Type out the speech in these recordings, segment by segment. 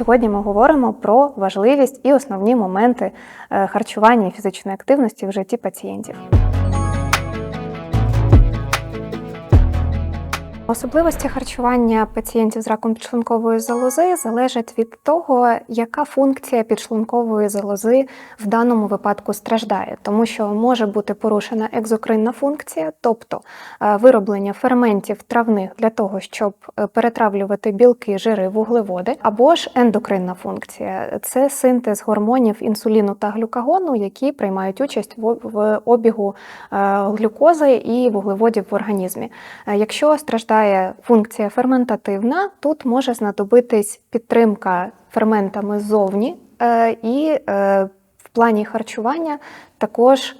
Сьогодні ми говоримо про важливість і основні моменти е, харчування і фізичної активності в житті пацієнтів. Особливості харчування пацієнтів з раком підшлункової залози залежать від того, яка функція підшлункової залози в даному випадку страждає, тому що може бути порушена екзокринна функція, тобто е, вироблення ферментів травних для того, щоб е, перетравлювати білки, жири, вуглеводи, або ж ендокринна функція це синтез гормонів інсуліну та глюкагону, які приймають участь в обігу е, глюкози і вуглеводів в організмі. Якщо страждає функція ферментативна, тут може знадобитись підтримка ферментами ззовні, е, і е, в плані харчування також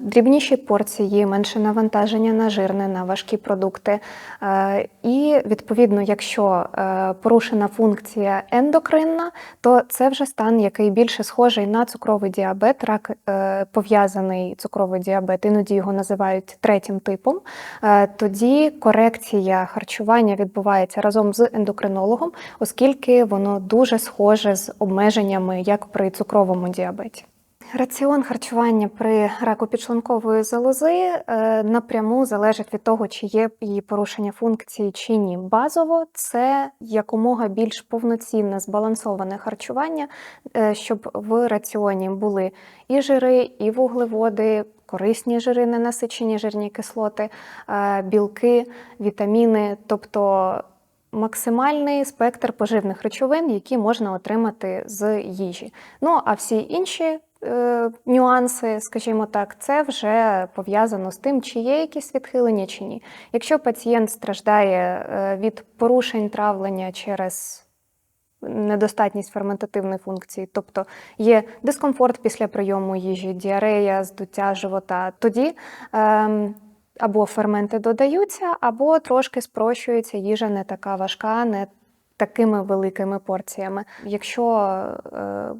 дрібніші порції, менше навантаження на жирне, на важкі продукти. Е, І відповідно, якщо е, порушена функція ендокринна, то це вже стан, який більше схожий на цукровий діабет, рак е, пов'язаний цукровий діабет, іноді його називають третім типом. Е, Тоді корекція харчування відбувається разом з ендокринологом, оскільки воно дуже схоже з обмеженнями, як при цукровому діабеті. Раціон харчування при раку підшлункової залози е, напряму залежить від того, чи є її порушення функції чи ні. Базово це якомога більш повноцінне збалансоване харчування, е, щоб в раціоні були і жири, і вуглеводи, корисні жири, ненасичені жирні кислоти, е, білки, вітаміни, тобто максимальний спектр поживних речовин, які можна отримати з їжі. Ну а всі інші нюанси, скажімо так, це вже пов'язано з тим, чи є якісь відхилення чи ні. Якщо пацієнт страждає е, від порушень травлення через недостатність ферментативної функції, тобто є дискомфорт після прийому їжі, діарея, здуття живота, тоді ем, або ферменти додаються, або трошки спрощується їжа не така важка, не такими великими порціями. Якщо е,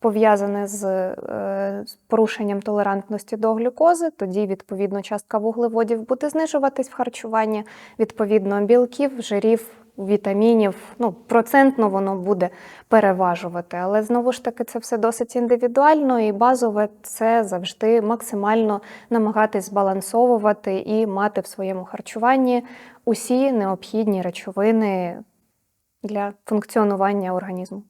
пов'язане з, е, з порушенням толерантності до глюкози, тоді відповідно частка вуглеводів буде знижуватись в харчуванні, відповідно білків, жирів. Вітамінів, ну, процентно воно буде переважувати, але знову ж таки це все досить індивідуально і базове це завжди максимально намагатись збалансовувати і мати в своєму харчуванні усі необхідні речовини для функціонування організму.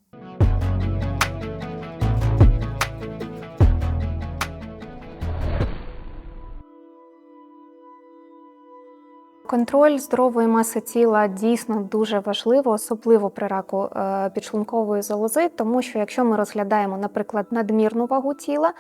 Контроль здорової маси тіла дійсно дуже важливо, особливо при раку е, підшлункової залози, тому що якщо ми розглядаємо, наприклад, надмірну вагу тіла, е,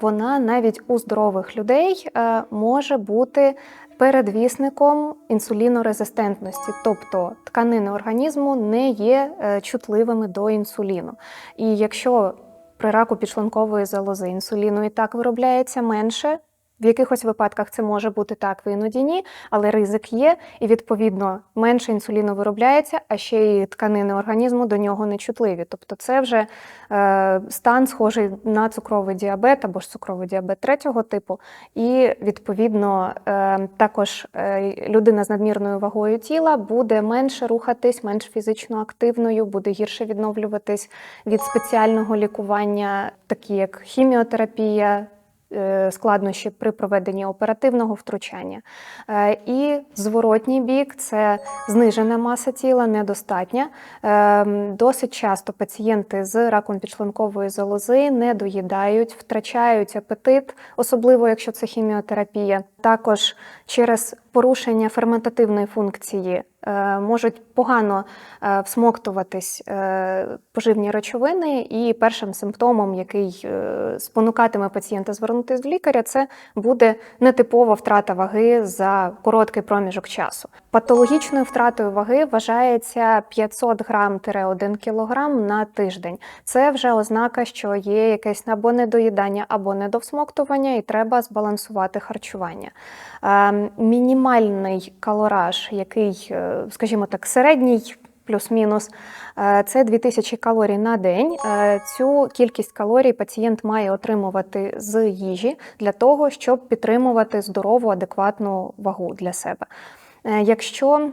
вона навіть у здорових людей е, може бути передвісником інсулінорезистентності, тобто тканини організму не є чутливими до інсуліну. І якщо при раку підшлункової залози інсуліну і так виробляється менше. В якихось випадках це може бути так, в іноді ні, але ризик є, і відповідно менше інсуліну виробляється, а ще й тканини організму до нього не чутливі. Тобто це вже е, стан схожий на цукровий діабет або ж цукровий діабет третього типу. І відповідно е, також е, людина з надмірною вагою тіла буде менше рухатись, менш фізично активною, буде гірше відновлюватись від спеціального лікування, такі як хіміотерапія складнощі при проведенні оперативного втручання. Е, І зворотній бік це знижена маса тіла, недостатня. Е, Досить часто пацієнти з раком підшлункової залози не доїдають, втрачають апетит, особливо якщо це хіміотерапія. Також через порушення ферментативної функції е, можуть погано е, всмоктуватись е, поживні речовини, і першим симптомом, який спонукатиме пацієнта звернутися до лікаря, це буде нетипова втрата ваги за короткий проміжок часу. Патологічною втратою ваги вважається 500 грам-1 кілограм на тиждень. Це вже ознака, що є якесь або недоїдання, або недовсмоктування, і треба збалансувати харчування. Мінімальний калораж, який, е, скажімо так, середній. Плюс-мінус е, це 2000 калорій на день. Е, цю кількість калорій пацієнт має отримувати з їжі для того, щоб підтримувати здорову, адекватну вагу для себе. Якщо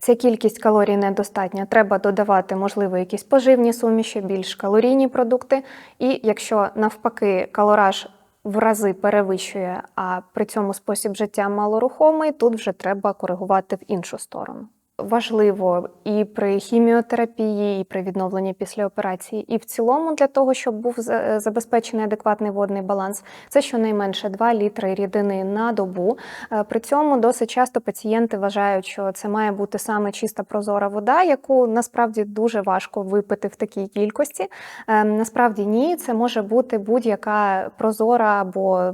Ця кількість калорій недостатня. Треба додавати, можливо, якісь поживні суміші, більш калорійні продукти. І якщо навпаки калораж в рази перевищує, а при цьому спосіб життя малорухомий, тут вже треба коригувати в іншу сторону. Важливо і при хіміотерапії, і при відновленні після операції, і в цілому для того, щоб був забезпечений адекватний водний баланс, це щонайменше 2 літри рідини на добу. Е, При цьому досить часто пацієнти вважають, що це має бути саме чиста прозора вода, яку насправді дуже важко випити в такій кількості. Е, Насправді ні, це може бути будь-яка прозора або,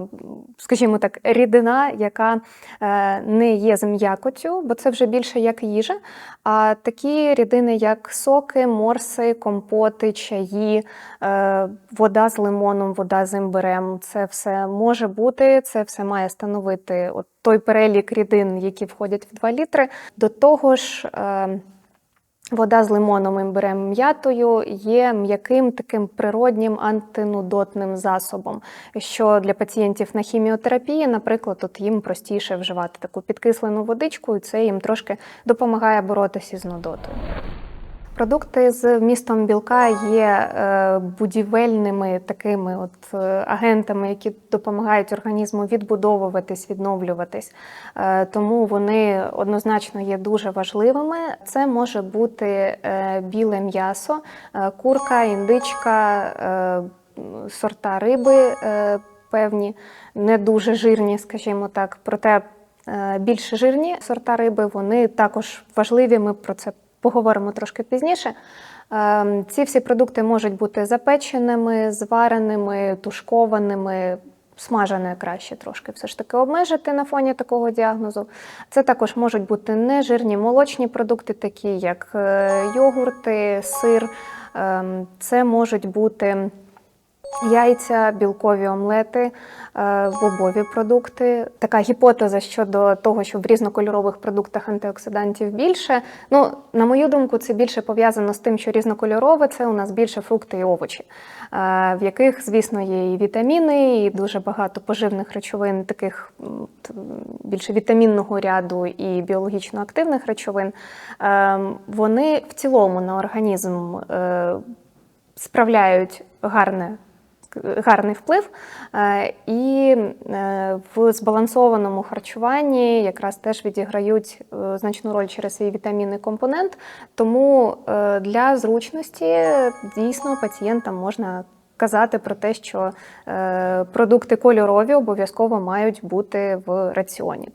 скажімо так, рідина, яка е, не є з м'якоттю, бо це вже більше як їжа. А такі рідини, як соки, морси, компоти, чаї, е, вода з лимоном, вода з імбирем, це все може бути, це все має становити от той перелік рідин, які входять в 2 літри. До того ж. Вода з лимоном імбирем м'ятою є м'яким таким природнім антинудотним засобом, що для пацієнтів на хіміотерапії, наприклад, от їм простіше вживати таку підкислену водичку, і це їм трошки допомагає боротися з нудотою. Продукти з вмістом білка є е, будівельними такими от е, агентами, які допомагають організму відбудовуватись, відновлюватись. Е, Тому вони однозначно є дуже важливими. Це може бути біле м'ясо, курка, індичка, сорта риби певні, не дуже жирні, скажімо так. Проте більш жирні сорта риби вони також важливі. Ми про це поговоримо трошки пізніше. Ем, Ці всі продукти можуть бути запеченими, звареними, тушкованими. Смажене краще трошки все ж таки обмежити на фоні такого діагнозу. Це також можуть бути нежирні молочні продукти, такі як е, йогурти, сир. Ем, Це можуть бути яйця, білкові омлети, е, бобові продукти. Така гіпотеза щодо того, що в різнокольорових продуктах антиоксидантів більше. Ну, на мою думку, це більше пов'язано з тим, що різнокольорове це у нас більше фрукти і овочі, е, в яких, звісно, є і вітаміни, і дуже багато поживних речовин, таких більше вітамінного ряду і біологічно активних речовин. Е, Вони в цілому на організм е, справляють гарне. Гарний вплив, Е, і е, в збалансованому харчуванні якраз теж відіграють е, значну роль через свій вітамінний компонент. Тому для зручності дійсно пацієнтам можна казати про те, що е, продукти кольорові обов'язково мають бути в раціоні.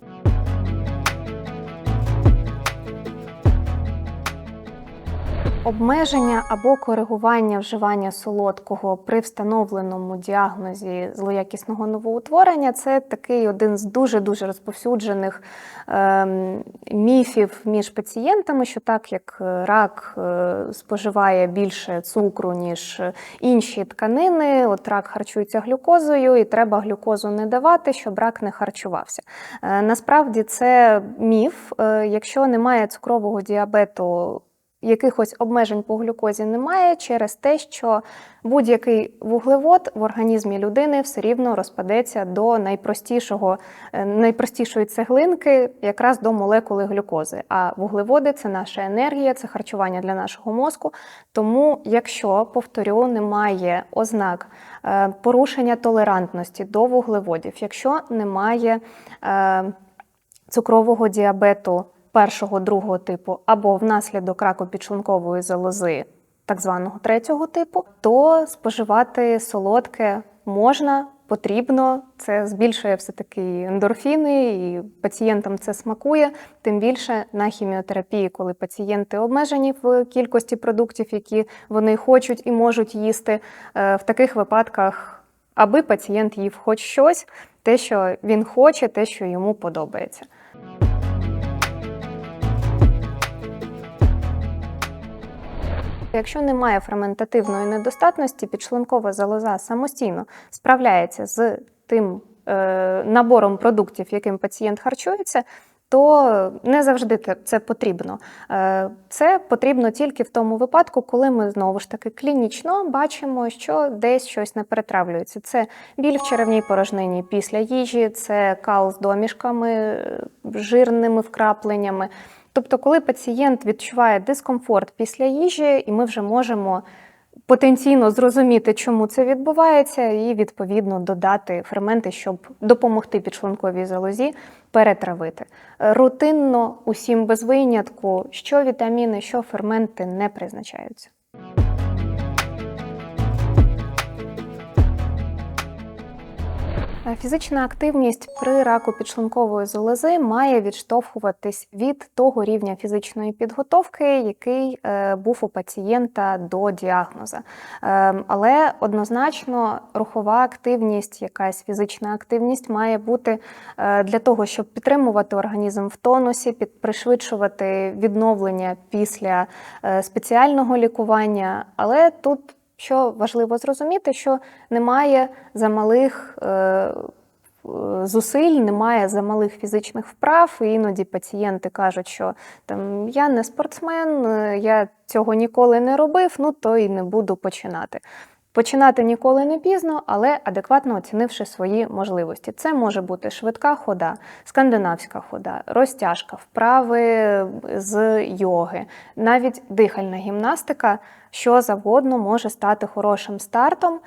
Обмеження або коригування вживання солодкого при встановленому діагнозі злоякісного новоутворення це такий один з дуже дуже розповсюджених ем, міфів між пацієнтами, що так як е, рак е, споживає більше цукру, ніж інші тканини, от рак харчується глюкозою, і треба глюкозу не давати, щоб рак не харчувався. Е, насправді це міф. Е, якщо немає цукрового діабету якихось обмежень по глюкозі немає через те, що будь-який вуглевод в організмі людини все рівно розпадеться до найпростішого, е, найпростішої цеглинки, якраз до молекули глюкози. А вуглеводи це наша енергія, це харчування для нашого мозку. Тому, якщо, повторю, немає ознак е, порушення толерантності до вуглеводів, якщо немає е, цукрового діабету першого, другого типу, або внаслідок раку підшлункової залози, так званого третього типу, то споживати солодке можна, потрібно. Це збільшує все таки ендорфіни, і пацієнтам це смакує. Тим більше на хіміотерапії, коли пацієнти обмежені в кількості продуктів, які вони хочуть і можуть їсти, е, в таких випадках, аби пацієнт їв хоч щось, те, що він хоче, те, що йому подобається. Якщо немає ферментативної недостатності, підшлункова залоза самостійно справляється з тим е, набором продуктів, яким пацієнт харчується, то не завжди це потрібно. Е, Це потрібно тільки в тому випадку, коли ми знову ж таки клінічно бачимо, що десь щось не перетравлюється. Це біль в черевній порожнині після їжі, це кал з домішками, е, жирними вкрапленнями. Тобто, коли пацієнт відчуває дискомфорт після їжі, і ми вже можемо потенційно зрозуміти, чому це відбувається, і відповідно додати ферменти, щоб допомогти підшлунковій залозі перетравити. Рутинно усім без винятку, що вітаміни, що ферменти не призначаються. Фізична активність при раку підшлункової залози має відштовхуватись від того рівня фізичної підготовки, який е, був у пацієнта до діагноза. Е, але однозначно рухова активність, якась фізична активність має бути е, для того, щоб підтримувати організм в тонусі, пришвидшувати відновлення після е, спеціального лікування. Але тут що важливо зрозуміти, що немає замалих е, зусиль, немає замалих фізичних вправ. І іноді пацієнти кажуть, що там я не спортсмен, е, я цього ніколи не робив, ну то і не буду починати. Починати ніколи не пізно, але адекватно оцінивши свої можливості. Це може бути швидка хода, скандинавська хода, розтяжка, вправи з йоги, навіть дихальна гімнастика, що завгодно може стати хорошим стартом.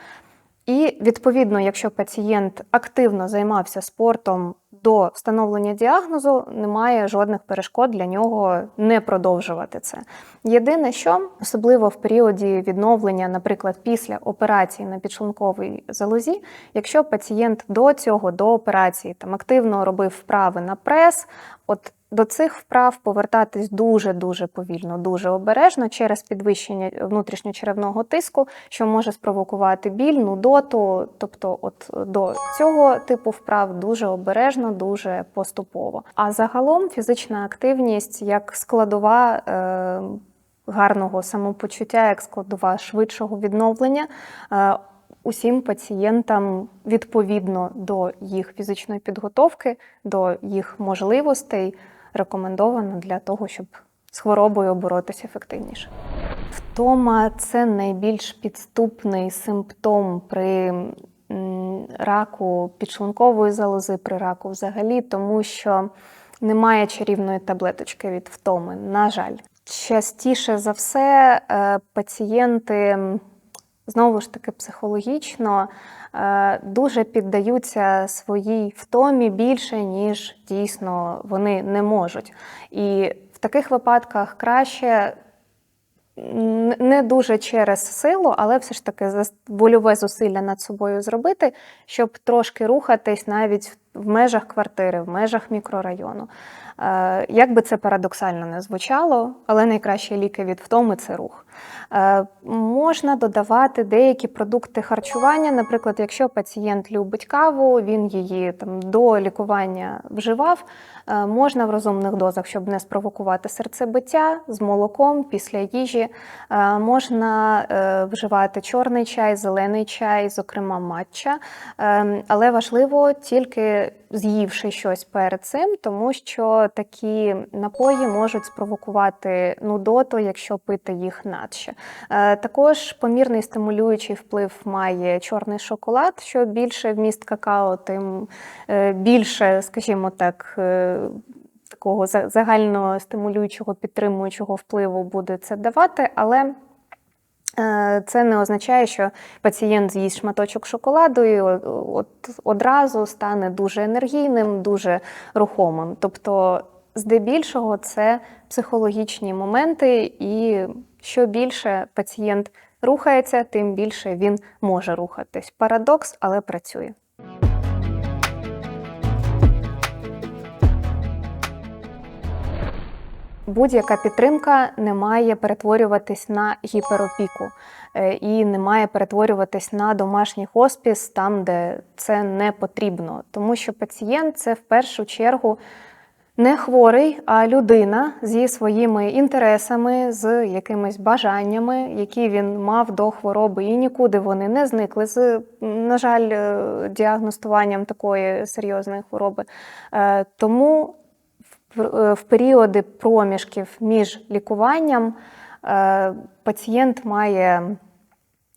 І відповідно, якщо пацієнт активно займався спортом до встановлення діагнозу, немає жодних перешкод для нього не продовжувати це. Єдине, що особливо в періоді відновлення, наприклад, після операції на підшлунковій залозі, якщо пацієнт до цього, до операції, там активно робив вправи на прес, от до цих вправ повертатись дуже-дуже повільно, дуже обережно через підвищення внутрішньочеревного тиску, що може спровокувати біль, нудоту. Тобто, от до цього типу вправ дуже обережно, дуже поступово. А загалом фізична активність як складова. Е Гарного самопочуття, як складова швидшого відновлення е, усім пацієнтам відповідно до їх фізичної підготовки, до їх можливостей рекомендовано для того, щоб з хворобою боротися ефективніше. Втома це найбільш підступний симптом при раку підшлункової залози, при раку взагалі, тому що немає чарівної таблеточки від втоми. На жаль, частіше за все е, пацієнти знову ж таки психологічно е, дуже піддаються своїй втомі більше, ніж дійсно вони не можуть. І в таких випадках краще. Не дуже через силу, але все ж таки вольове зусилля над собою зробити, щоб трошки рухатись навіть в межах квартири, в межах мікрорайону. Е, як би це парадоксально не звучало, але найкращі ліки від втоми це рух. Е, можна додавати деякі продукти харчування. Наприклад, якщо пацієнт любить каву, він її там до лікування вживав, е, можна в розумних дозах, щоб не спровокувати серцебиття з молоком після їжі. Можна вживати чорний чай, зелений чай, зокрема матча. Але важливо тільки з'ївши щось перед цим, тому що такі напої можуть спровокувати нудоту, якщо пити їх надще. Е, також помірний стимулюючий вплив має чорний шоколад. Що більше вміст какао, тим е, більше, скажімо так, е, такого загально стимулюючого, підтримуючого впливу буде це давати, але це не означає, що пацієнт з'їсть шматочок шоколаду і от одразу стане дуже енергійним, дуже рухомим. Тобто здебільшого це психологічні моменти, і що більше пацієнт рухається, тим більше він може рухатись. Парадокс, але працює. Будь-яка підтримка не має перетворюватись на гіперопіку е, і не має перетворюватись на домашній хоспіс там, де це не потрібно. Тому що пацієнт це в першу чергу не хворий, а людина зі своїми інтересами, з якимись бажаннями, які він мав до хвороби, і нікуди вони не зникли з, на жаль, е, діагностуванням такої серйозної хвороби. Е, тому в періоди проміжків між лікуванням е, пацієнт має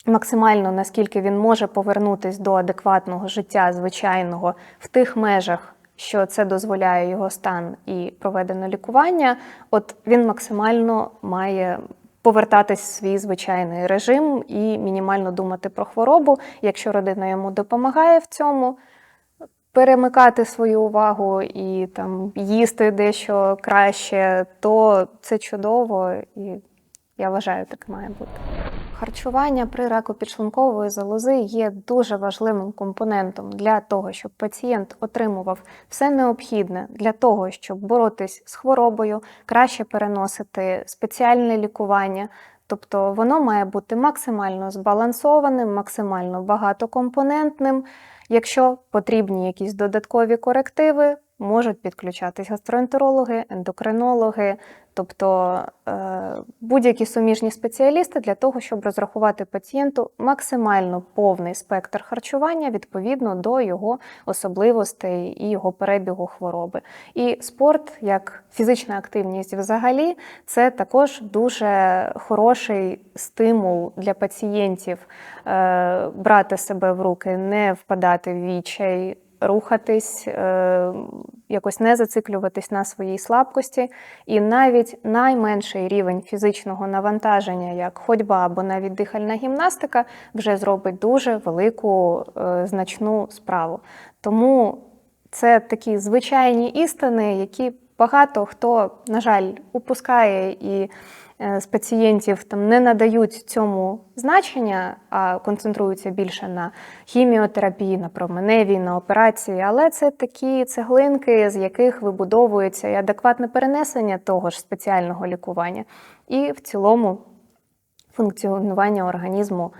максимально наскільки він може повернутися до адекватного життя звичайного в тих межах що це дозволяє його стан і проведено лікування, от він максимально має повертатись в свій звичайний режим і мінімально думати про хворобу. Якщо родина йому допомагає в цьому, перемикати свою увагу і там їсти дещо краще, то це чудово, і я вважаю, так має бути. Харчування при раку підшлункової залози є дуже важливим компонентом для того, щоб пацієнт отримував все необхідне для того, щоб боротись з хворобою, краще переносити спеціальне лікування. Тобто воно має бути максимально збалансованим, максимально багатокомпонентним. Якщо потрібні якісь додаткові корективи, можуть підключатись гастроентерологи, ендокринологи, тобто е, будь-які суміжні спеціалісти для того, щоб розрахувати пацієнту максимально повний спектр харчування відповідно до його особливостей і його перебігу хвороби. І спорт, як фізична активність взагалі, це також дуже хороший стимул для пацієнтів е, брати себе в руки, не впадати в відчай. Рухатись, е, якось не зациклюватись на своїй слабкості, і навіть найменший рівень фізичного навантаження, як ходьба або навіть дихальна гімнастика, вже зробить дуже велику е, значну справу. Тому це такі звичайні істини, які багато хто, на жаль, упускає і з пацієнтів там не надають цьому значення, а концентруються більше на хіміотерапії, на променевій, на операції. Але це такі цеглинки, з яких вибудовується і адекватне перенесення того ж спеціального лікування, і в цілому функціонування організму